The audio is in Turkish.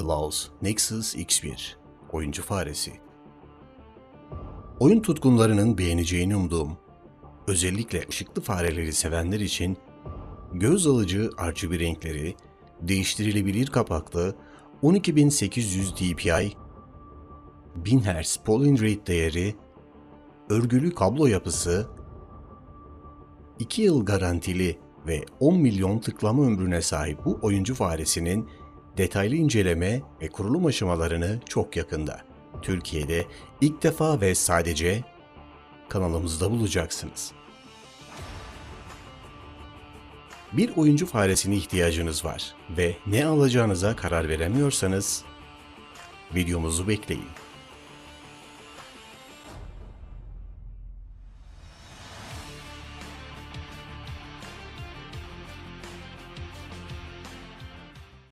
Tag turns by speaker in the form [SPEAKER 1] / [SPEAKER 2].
[SPEAKER 1] Claus Nexus X1 Oyuncu Faresi. Oyun tutkunlarının beğeneceğini umduğum, özellikle ışıklı fareleri sevenler için göz alıcı RGB renkleri, değiştirilebilir kapaklı 12800 dpi, 1000 Hz polling rate değeri, örgülü kablo yapısı, 2 yıl garantili ve 10 milyon tıklama ömrüne sahip bu oyuncu faresinin detaylı inceleme ve kurulum aşamalarını çok yakında Türkiye'de ilk defa ve sadece kanalımızda bulacaksınız. Bir oyuncu faresine ihtiyacınız var ve ne alacağınıza karar veremiyorsanız videomuzu bekleyin.